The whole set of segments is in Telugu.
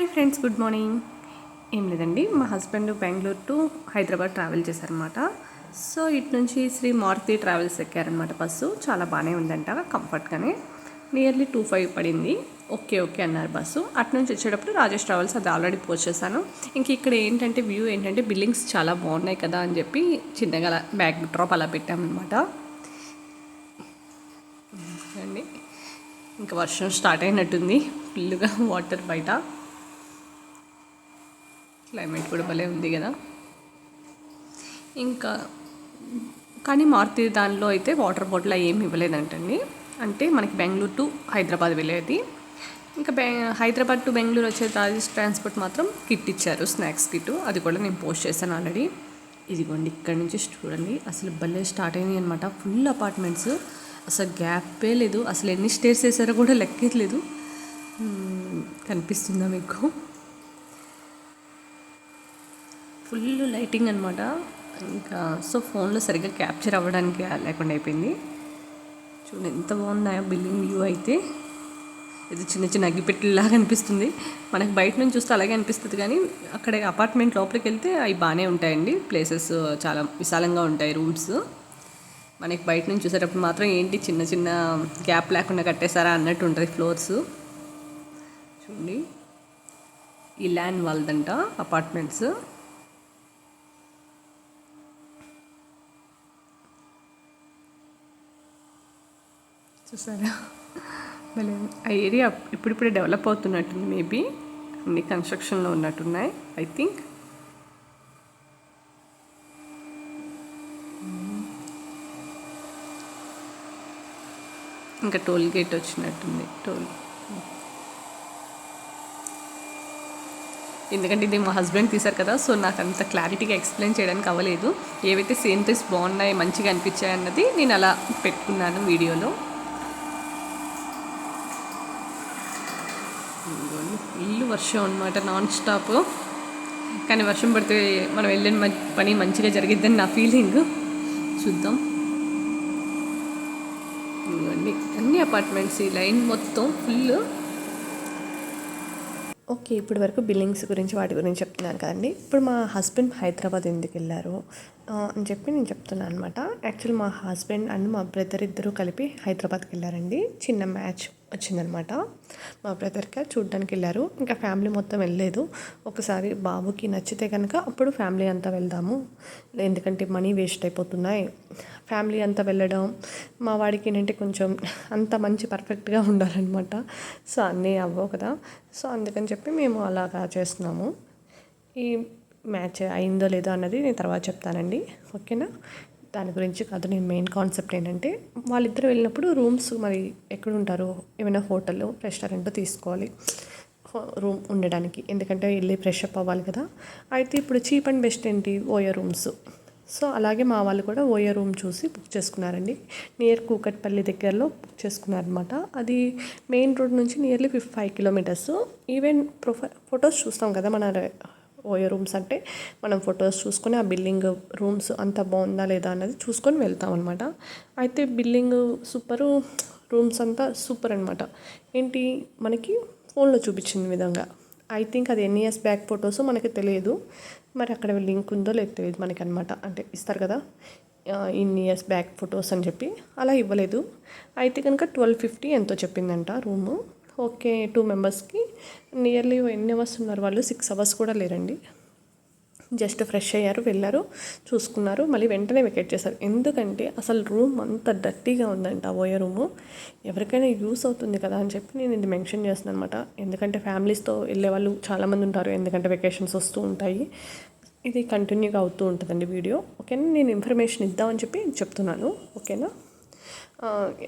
Hi friends good morning. ఏం లేదండి మా husband Bengaluru to Hyderabad travel చేశారనమాట సో ఇటు నుంచి శ్రీ మారుతి ట్రావెల్స్ ఎక్కారనమాట బస్సు. చాలా బాగానే ఉందంట కంఫర్ట్గానే. నియర్లీ టూ ఫైవ్ పడింది. ఓకే ఓకే అన్నారు బస్సు. అటు నుంచి వచ్చేటప్పుడు రాజేష్ ట్రావెల్స్ అది ఆల్రెడీ పోస్ట్ చేశాను. ఇంక ఇక్కడ ఏంటంటే వ్యూ ఏంటంటే బిల్డింగ్స్ చాలా బాగున్నాయి కదా అని చెప్పి చిన్నగా బ్యాక్ డ్రాప్ అలా పెట్టామన్నమాట. అండి ఇంకా వర్షం స్టార్ట్ అయినట్టుంది. ఫుల్గా వాటర్ బయట. క్లైమేట్ కూడా భలే ఉంది కదా. ఇంకా కానీ మారుతి దానిలో అయితే వాటర్ బాటిల్ ఏమి ఇవ్వలేదంటండి. అంటే మనకి బెంగళూరు టు హైదరాబాద్ వెళ్ళేది. ఇంకా బె హైదరాబాద్ టు బెంగళూరు వచ్చే ట్రాన్స్పోర్ట్ మాత్రం కిట్ ఇచ్చారు స్నాక్స్ కిట్. అది కూడా నేను పోస్ట్ చేశాను ఆల్రెడీ. ఇదిగోండి ఇక్కడ నుంచి చూడండి. అసలు భలే స్టార్ట్ అయినాయి అనమాట ఫుల్ అపార్ట్మెంట్స్. అసలు గ్యాపే లేదు. అసలు ఎన్ని స్టేర్స్ వేసారో కూడా లెక్కలేదు కనిపిస్తుందా మీకు? ఫుల్ లైటింగ్ అనమాట ఇంకా సో ఫోన్లో సరిగ్గా క్యాప్చర్ అవ్వడానికి లేకుండా అయిపోయింది. చూడండి ఎంత బాగున్నాయో బిల్డింగ్ వ్యూ అయితే. ఇది చిన్న చిన్న అగ్గిపెట్టెలాగా అనిపిస్తుంది. మనకు బయట నుంచి చూస్తే అలాగే అనిపిస్తుంది కానీ అక్కడ అపార్ట్మెంట్ లోపలికి వెళ్తే అవి బాగానే ఉంటాయండి. ప్లేసెస్ చాలా విశాలంగా ఉంటాయి రూమ్స్ మనకి బయట నుంచి చూసేటప్పుడు మాత్రం ఏంటి చిన్న చిన్న గ్యాప్ లేకుండా కట్టేసారా అన్నట్టు ఉంటుంది ఫ్లోర్స్ చూడండి. ఈ ల్యాండ్ వాళ్ళదంట అపార్ట్మెంట్స్ చూసారా భలే. ఆ ఏరియా ఇప్పుడిప్పుడే డెవలప్ అవుతున్నట్టుంది మేబీ. అన్ని కన్స్ట్రక్షన్లో ఉన్నట్టున్నాయి ఐ థింక్. ఇంకా టోల్ గేట్ వచ్చినట్టుంది టోల్. ఎందుకంటే ఇది మా హస్బెండ్ తీశారు కదా సో నాకు అంత క్లారిటీగా ఎక్స్ప్లెయిన్ చేయడానికి అవ్వలేదు. ఏవైతే సీనరీస్ బాగున్నాయి మంచిగా అనిపించాయి అన్నది నేను అలా పెట్టుకున్నాను వీడియోలో. ఇల్లు వర్షం అనమాట నాన్ స్టాప్ కానీ వర్షం పడితే మనం వెళ్ళిన పని మంచిగా జరిగిద్దని నా ఫీలింగ్ చూద్దాం. ఇవన్నీ అన్ని అపార్ట్మెంట్స్ ఈ లైన్ మొత్తం ఫుల్ ఓకే ఇప్పటి వరకు బిల్డింగ్స్ గురించి వాటి గురించి చెప్తున్నాను కదండి. ఇప్పుడు మా హస్బెండ్ హైదరాబాద్ ఎందుకు వెళ్ళారు? అని చెప్పి నేను చెప్తున్నాను అనమాట యాక్చువల్ మా హస్బెండ్ అండ్ మా బ్రదర్ ఇద్దరు కలిపి హైదరాబాద్కి వెళ్ళారండి. చిన్న మ్యాచ్ వచ్చిందనమాట. మా బ్రదర్కి చూడడానికి వెళ్ళారు. ఇంకా ఫ్యామిలీ మొత్తం వెళ్ళలేదు. ఒకసారి బాబుకి నచ్చితే కనుక అప్పుడు ఫ్యామిలీ అంతా వెళ్దాము. ఎందుకంటే మనీ వేస్ట్ అయిపోతున్నాయి. ఫ్యామిలీ అంతా వెళ్ళడం మా వాడికి ఏంటంటే కొంచెం అంత మంచి పర్ఫెక్ట్గా ఉండాలన్నమాట. సో అన్నీ అవ్వవు కదా. సో అందుకని చెప్పి మేము అలాగా చేస్తున్నాము. ఈ మ్యాచ్ అయిందో లేదో అన్నది నేను తర్వాత చెప్తానండి. ఓకేనా? దాని గురించి కాదు నేను మెయిన్ కాన్సెప్ట్ ఏంటంటే వాళ్ళిద్దరు వెళ్ళినప్పుడు రూమ్స్ మరి ఎక్కడ ఉంటారు ఏమైనా హోటల్ రెస్టారెంట్ తీసుకోవాలి. రూమ్ ఉండడానికి. ఎందుకంటే వెళ్ళి ఫ్రెష్ అప్ అవ్వాలి కదా. అయితే ఇప్పుడు చీప్ అండ్ బెస్ట్ ఏంటి? ఓయో రూమ్స్ సో అలాగే మా వాళ్ళు కూడా ఓయో రూమ్ చూసి బుక్ చేసుకున్నారండి. నియర్ కూకట్పల్లి దగ్గరలో బుక్ చేసుకున్నారనమాట అది మెయిన్ రోడ్ నుంచి nearly fif five kilometers even profile photos చూస్తాం కదా మన ఓయో రూమ్స్ అంటే మనం ఫొటోస్ చూసుకొని ఆ బిల్డింగ్ రూమ్స్ అంత బాగుందా లేదా అన్నది చూసుకొని వెళ్తాం అనమాట అయితే బిల్డింగ్ సూపరు రూమ్స్ అంతా సూపర్ అనమాట ఏంటి? మనకి ఫోన్లో చూపించిన విధంగా. ఐ థింక్ అది ఎన్ని ఇయర్స్ బ్యాక్ ఫొటోస్ మనకి తెలియదు. మరి అక్కడ లింక్ ఉందో లేదు తెలియదు మనకి అనమాట అంటే ఇస్తారు కదా ఇన్ని ఇయర్స్ బ్యాక్ ఫొటోస్ అని చెప్పి. అలా ఇవ్వలేదు. అయితే కనుక ట్వెల్వ్ ఫిఫ్టీ ఎంతో చెప్పిందంట రూము. ఓకే టూ మెంబర్స్కి. నియర్లీ ఎన్ని అవర్స్ ఉన్నారు వాళ్ళు? సిక్స్ అవర్స్ కూడా లేరండి. జస్ట్ ఫ్రెష్ అయ్యారు వెళ్ళారు చూసుకున్నారు మళ్ళీ వెంటనే వెకెట్ చేశారు. ఎందుకంటే అసలు రూమ్ అంత డర్టీగా ఉందంట పోయే రూము. ఎవరికైనా యూస్ అవుతుంది కదా అని చెప్పి నేను ఇది మెన్షన్ చేస్తున్నాను అనమాట ఎందుకంటే ఫ్యామిలీస్తో వెళ్ళే వాళ్ళు చాలామంది ఉంటారు ఎందుకంటే వెకేషన్స్ వస్తూ ఉంటాయి. ఇది కంటిన్యూగా అవుతూ ఉంటుందండి వీడియో. ఓకేనా? నేను ఇన్ఫర్మేషన్ ఇద్దామని చెప్పి చెప్తున్నాను. ఓకేనా?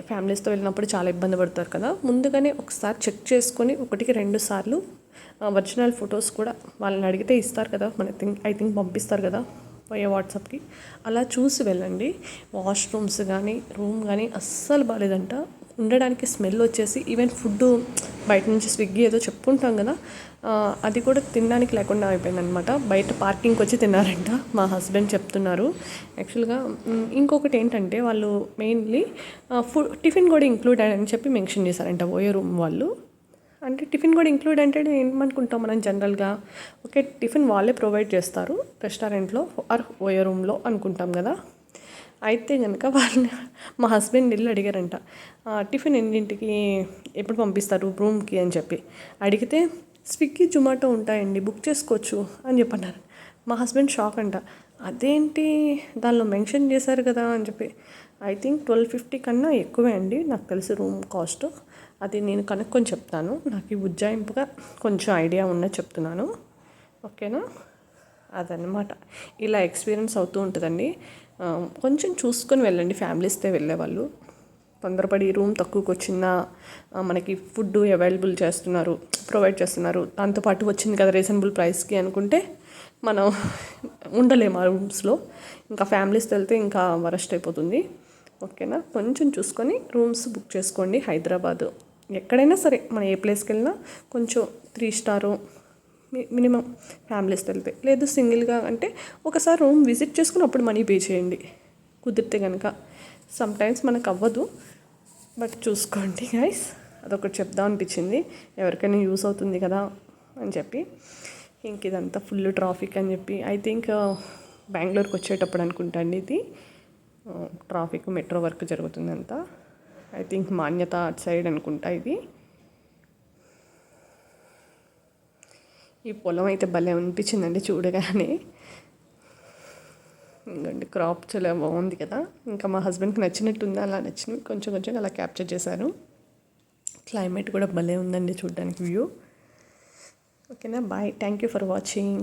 ఫ్యామిలీస్తో వెళ్ళినప్పుడు చాలా ఇబ్బంది పడతారు కదా. ముందుగానే ఒకసారి చెక్ చేసుకొని ఒకటికి రెండు సార్లు ఒరిజినల్ ఫొటోస్ కూడా వాళ్ళని అడిగితే ఇస్తారు కదా. మన థింక్ ఐ థింక్ పంపిస్తారు కదా పోయే వాట్సాప్కి అలా చూసి వెళ్ళండి. వాష్రూమ్స్ కానీ రూమ్ కానీ అస్సలు బాగాలేదంట ఉండడానికి స్మెల్ వచ్చేసి ఈవెన్ ఫుడ్ బయట నుంచి స్విగ్గీ ఏదో చెప్పుకుంటాం కదా అది కూడా తినడానికి లేకుండా అయిపోయిందనమాట. బయట పార్కింగ్కి వచ్చి తిన్నారంట మా హస్బెండ్ చెప్తున్నారు. యాక్చువల్గా ఇంకొకటి ఏంటంటే వాళ్ళు మెయిన్లీ ఫుడ్ టిఫిన్ కూడా ఇంక్లూడ్ అని చెప్పి మెన్షన్ చేశారంట ఓయో రూమ్ వాళ్ళు. అంటే టిఫిన్ కూడా ఇంక్లూడ్ అంటే ఏమనుకుంటాం మనం జనరల్గా? ఓకే టిఫిన్ వాళ్ళే ప్రొవైడ్ చేస్తారు రెస్టారెంట్లో ఆర్ ఓయో రూమ్లో అనుకుంటాం కదా? అయితే కనుక వాళ్ళని మా హస్బెండ్ వెళ్ళి అడిగారంట టిఫిన్ ఎన్నింటికి ఎప్పుడు పంపిస్తారు రూమ్కి? అని చెప్పి. అడిగితే స్విగ్గీ జొమాటో ఉంటాయండి బుక్ చేసుకోవచ్చు అని చెప్పన్నారు. మా హస్బెండ్ షాక్ అంట అదేంటి దానిలో మెన్షన్ చేశారు కదా అని చెప్పి. ఐ థింక్ ట్వెల్వ్ ఫిఫ్టీ కన్నా ఎక్కువే అండి నాకు తెలిసి రూమ్ కాస్ట్ అది నేను కనుక్కొని చెప్తాను నాకు ఈ ఉజ్జాయింపుగా కొంచెం ఐడియా ఉన్నది చెప్తున్నాను ఓకేనా? అదనమాట ఇలా ఎక్స్పీరియన్స్ అవుతూ ఉంటుందండి. కొంచెం చూసుకొని వెళ్ళండి ఫ్యామిలీస్తో వెళ్ళేవాళ్ళు తొందరపడి రూమ్ తక్కువకి వచ్చిన మనకి ఫుడ్ అవైలబుల్ చేస్తున్నారు ప్రొవైడ్ చేస్తున్నారు. దాంతోపాటు వచ్చింది కదా రీజనబుల్ ప్రైస్కి అనుకుంటే మనం ఉండలేము ఆ రూమ్స్లో ఇంకా ఫ్యామిలీస్తో వెళ్తే ఇంకా వరస్ట్ అయిపోతుంది. ఓకేనా? కొంచెం చూసుకొని రూమ్స్ బుక్ చేసుకోండి హైదరాబాదు. ఎక్కడైనా సరే మనం ఏ ప్లేస్కి వెళ్ళినా కొంచెం త్రీ స్టారు మినిమం ఫ్యామిలీస్తో వెళ్తే లేదు సింగిల్గా అంటే ఒకసారి రూమ్ విజిట్ చేసుకుని అప్పుడు మనీ పే చేయండి. కుదిరితే కనుక సమ్ టైమ్స్ మనకు అవ్వదు. బట్ చూసుకోండి గైస్. అదొకటి చెప్దాం అనిపించింది. ఎవరికైనా యూస్ అవుతుంది కదా అని చెప్పి. ఇంక ఇదంతా ఫుల్ ట్రాఫిక్ అని చెప్పి. ఐ థింక్ బెంగళూరుకి వచ్చేటప్పుడు అనుకుంటా అండి ఇది. ట్రాఫిక్ మెట్రో వర్క్ జరుగుతుందంతా. ఐ థింక్ మాన్యత అటు సైడ్ అనుకుంటా ఇది. ఈ పొలం అయితే భలే అనిపించిందండి చూడగానే. ఇంకండి క్రాప్ చాలా బాగుంది కదా. ఇంకా మా హస్బెండ్కి నచ్చినట్టుంది అలా నచ్చినవి కొంచెం కొంచెం అలా క్యాప్చర్ చేశాను క్లైమేట్ కూడా భలే ఉందండి చూడడానికి వ్యూ ఓకేనా bye thank you for watching